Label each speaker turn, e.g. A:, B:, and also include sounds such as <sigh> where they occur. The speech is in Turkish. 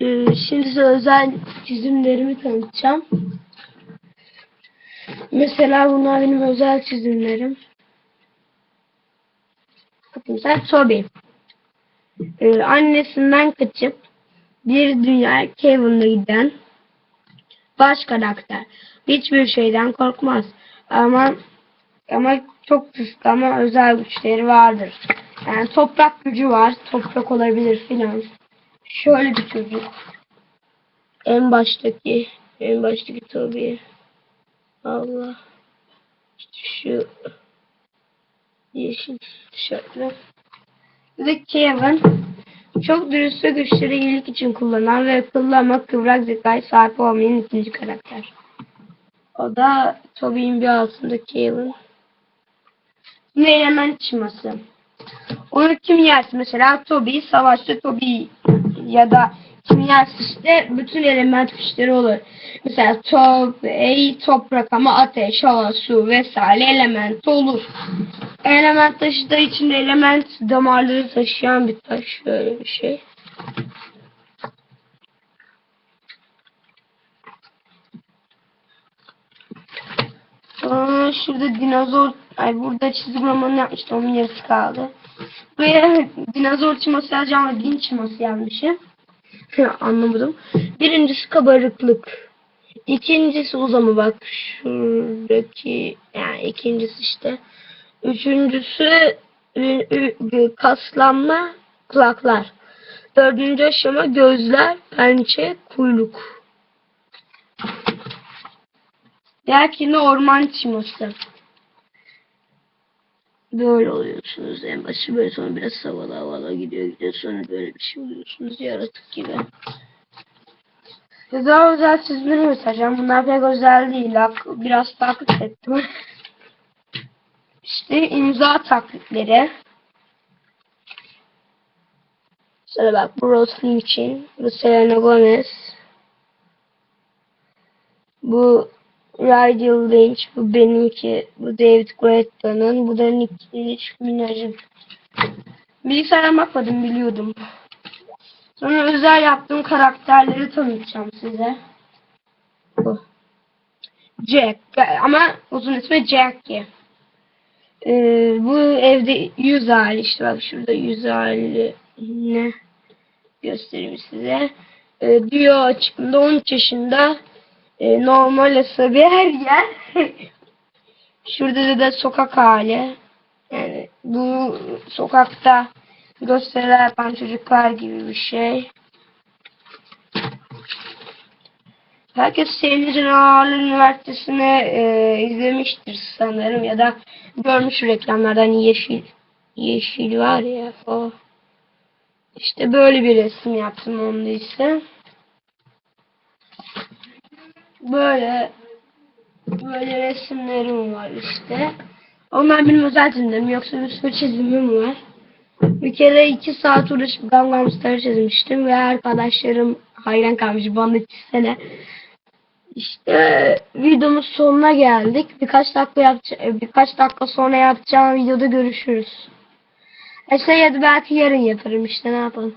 A: Ee, şimdi size özel çizimlerimi tanıtacağım. Mesela bunlar benim özel çizimlerim. Mesela Toby. Ee, annesinden kaçıp bir dünya Kevin'la giden baş karakter. Hiçbir şeyden korkmaz. Ama ama çok güçlü ama özel güçleri vardır. Yani toprak gücü var. Toprak olabilir filan. Şöyle bir çocuk. En baştaki en baştaki tabii. Allah. İşte şu yeşil tişörtlü. Bir Kevin çok dürüst ve güçleri iyilik için kullanan ve akıllı ama kıvrak zekaya sahip olmayan ikinci karakter. O da Toby'in bir altında Kevin. Şimdi element çıkması. Onu kim yerse mesela Toby, savaşta Toby ya da kim yerse işte bütün element güçleri olur. Mesela top, ey, toprak ama ateş, hava, su vesaire element olur. Element taşı da içinde element damarları taşıyan bir taş. Böyle bir şey. Aa, şurada dinozor, ay burada çizgi romanı yapmıştım onun yarısı kaldı. Buraya dinozor çıması yazacağım ama din çıması yazmışım. Anlamadım. Birincisi kabarıklık. İkincisi uzama bak şuradaki yani ikincisi işte. Üçüncüsü kaslanma kulaklar. Dördüncü aşama gözler, pençe, kuyruk. Diğerkinde orman çıması. Böyle oluyorsunuz. En başı böyle sonra biraz havalı havalı gidiyor gidiyor sonra böyle bir şey oluyorsunuz yaratık gibi. Daha özel çizimleri göstereceğim. Bunlar pek özel değil. Biraz taklit ettim. İşte imza taklitleri. Sonra bak bu Rosling için. Bu Selena Gomez. Bu Rydell Lynch. Bu benimki. Bu David Guetta'nın. Bu da Nick, Nicki Minaj'ın. Bilgisayara bakmadım biliyordum. Sonra özel yaptığım karakterleri tanıtacağım size. Bu. Jack. Ama uzun ismi Jackie. Ee, bu evde yüz hali işte bak şurada yüz hali ne göstereyim size. Ee, diyor açıkında 13 yaşında e, normal asabi her yer. <laughs> şurada da sokak hali. Yani bu sokakta gösteriler yapan çocuklar gibi bir şey. Herkes Seyirci'nin Ağırlı Üniversitesi'ni e, izlemiştir sanırım ya da görmüş reklamlardan yeşil yeşil var ya o. İşte böyle bir resim yaptım onda ise. Böyle böyle resimlerim var işte. Onlar benim özel çizimlerim yoksa bir sürü çizimim var. Bir kere iki saat uğraşıp Gangnam Style çizmiştim ve arkadaşlarım hayran kalmış bana çizsene. İşte videomuz sonuna geldik. Birkaç dakika yapça birkaç dakika sonra yapacağım videoda görüşürüz. İşte ya da belki yarın yaparım işte ne yapalım.